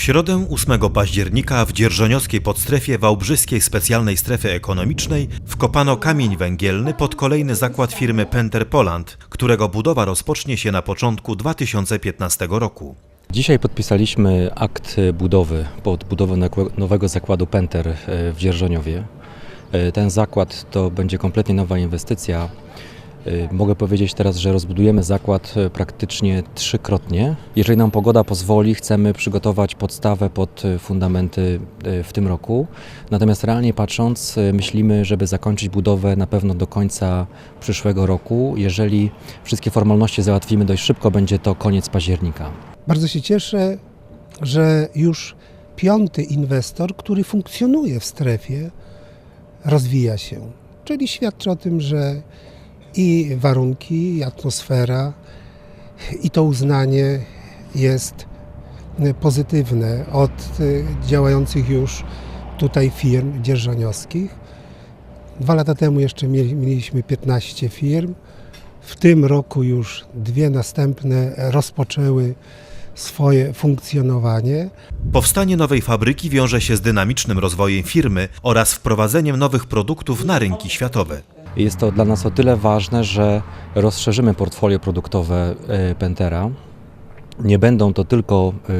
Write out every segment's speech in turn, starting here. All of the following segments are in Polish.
W środę 8 października w Dzierżoniowskiej podstrefie Wałbrzyskiej Specjalnej Strefy Ekonomicznej wkopano kamień węgielny pod kolejny zakład firmy Penter Poland, którego budowa rozpocznie się na początku 2015 roku. Dzisiaj podpisaliśmy akt budowy pod budowę nowego zakładu Penter e, w Dzierżoniowie. E, Ten zakład to będzie kompletnie nowa inwestycja. E, Mogę powiedzieć teraz, że rozbudujemy zakład e, praktycznie trzykrotnie. Jeżeli nam pogoda pozwoli, chcemy przygotować podstawę pod e, fundamenty w tym roku. Natomiast realnie patrząc, myślimy, żeby zakończyć budowę na pewno do końca przyszłego roku. Jeżeli wszystkie formalności załatwimy dość szybko, będzie to koniec października. Bardzo się cieszę, że już piąty inwestor, który funkcjonuje w strefie, rozwija się. Czyli świadczy o tym, że i warunki, i atmosfera, i to uznanie jest pozytywne od y, działających już tutaj firm dzierżoniowskich. Dwa lata temu jeszcze mieli- mieliśmy 15 firm. W tym roku już dwie następne rozpoczęły swoje funkcjonowanie. Powstanie nowej fabryki wiąże się z dynamicznym rozwojem firmy oraz wprowadzeniem nowych produktów na rynki światowe. Jest to dla nas o tyle ważne, że rozszerzymy portfolio produktowe e, Pentera. Nie będą to tylko, e,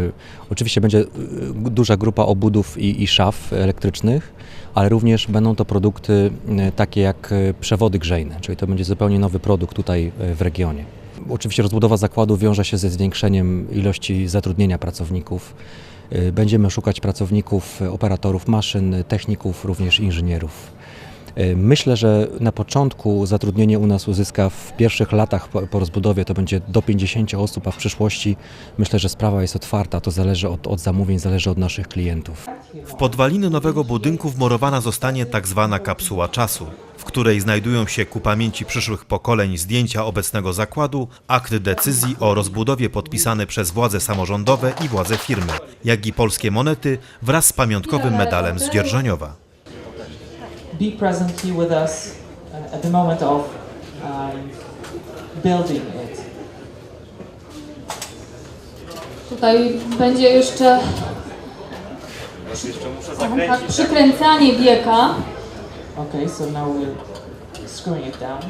oczywiście będzie e, duża grupa obudów i, i szaf elektrycznych, ale również będą to produkty takie jak przewody grzejne, czyli to będzie zupełnie nowy produkt tutaj w regionie. Oczywiście rozbudowa zakładu wiąże się ze zwiększeniem ilości zatrudnienia pracowników. Będziemy szukać pracowników, operatorów maszyn, techników, również inżynierów. E, Myślę, że na początku zatrudnienie u nas uzyska w pierwszych latach po, po rozbudowie to będzie do 50 osób, a w przyszłości myślę, że sprawa jest otwarta. To zależy od, od zamówień, zależy od naszych klientów. W podwaliny nowego budynku wmurowana zostanie tak zwana kapsuła czasu, w której znajdują się ku pamięci przyszłych pokoleń zdjęcia obecnego zakładu, akt decyzji o rozbudowie podpisany przez władze samorządowe i władze firmy, jak i polskie monety wraz z pamiątkowym medalem z Dzierżoniowa. Be present here with us uh, at the moment of um, building it. Tutaj będzie jeszcze tak, przykręcanie biega. Okay, so now we're screwing it down.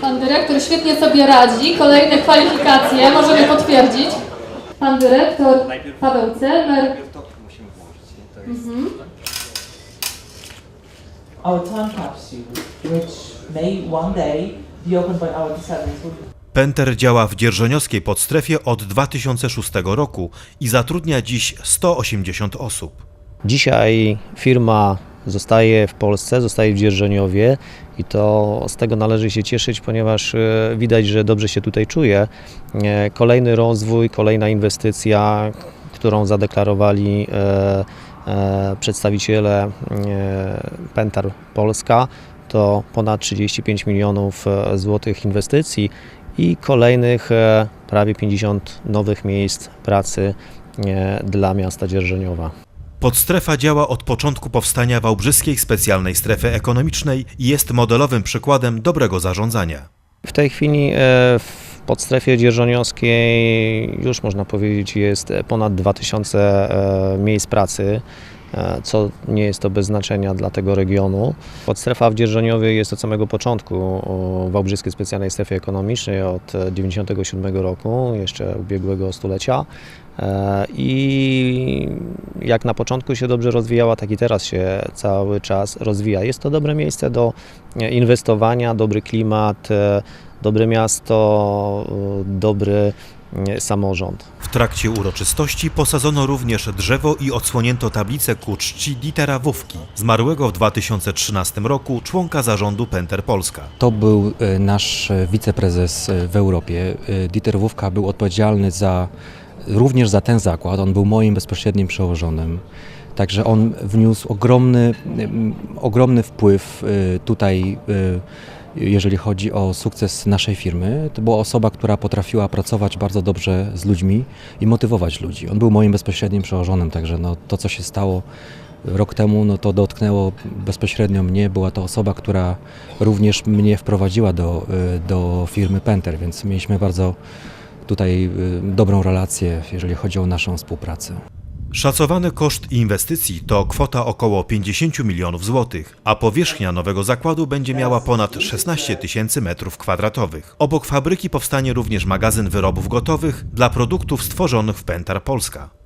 Pan dyrektor świetnie sobie radzi. Kolejne kwalifikacje możemy potwierdzić. Pan dyrektor Paweł Celmer. Our time capsule, which may one day be opened by our descendants, will Penter działa w dzierżoniowskiej podstrefie od 2006 roku i zatrudnia dziś 180 osób. Dzisiaj firma zostaje w Polsce, zostaje w Dzierżoniowie i to z tego należy się cieszyć, ponieważ e, widać, że dobrze się tutaj czuje. E, Kolejny rozwój, kolejna inwestycja, którą zadeklarowali e, przedstawiciele e, Pentar Polska, to ponad 35 milionów e, złotych inwestycji i kolejnych e, prawie 50 nowych miejsc pracy e, dla miasta Dzierżoniowa. Podstrefa działa od początku powstania Wałbrzyskiej Specjalnej Strefy Ekonomicznej i jest modelowym przykładem dobrego zarządzania. W tej chwili e, w podstrefie dzierżoniowskiej już można powiedzieć jest ponad 2000 e, miejsc pracy, e, co nie jest to bez znaczenia dla tego regionu. Podstrefa w Dzierżoniowie jest od samego początku Wałbrzyskiej Specjalnej Strefie Ekonomicznej od 1997 roku, jeszcze ubiegłego stulecia. E, I jak na początku się dobrze rozwijała, tak i teraz się cały czas rozwija. Jest to dobre miejsce do e, inwestowania, dobry klimat, e, dobre miasto, e, dobry e, samorząd. W trakcie uroczystości posadzono również drzewo i odsłonięto tablicę ku czci Dietera Wówki, zmarłego w 2013 roku członka zarządu Penter Polska. To był e, nasz wiceprezes w Europie. Dieter Wówka był odpowiedzialny za, również za ten zakład. On był moim bezpośrednim przełożonym. Także on wniósł ogromny, ogromny wpływ tutaj, jeżeli chodzi o sukces naszej firmy. To była osoba, która potrafiła pracować bardzo dobrze z ludźmi i motywować ludzi. On był moim bezpośrednim przełożonym, także no, to, co się stało rok temu, no to dotknęło bezpośrednio mnie. Była to osoba, która również mnie wprowadziła do, y, do firmy Penter, więc mieliśmy bardzo tutaj y, dobrą relację, jeżeli chodzi o naszą współpracę. Szacowany koszt inwestycji to kwota około 50 milionów złotych, a powierzchnia nowego zakładu będzie miała ponad 16 tysięcy metrów kwadratowych. Obok fabryki powstanie również magazyn wyrobów gotowych dla produktów stworzonych w Pentar Polska.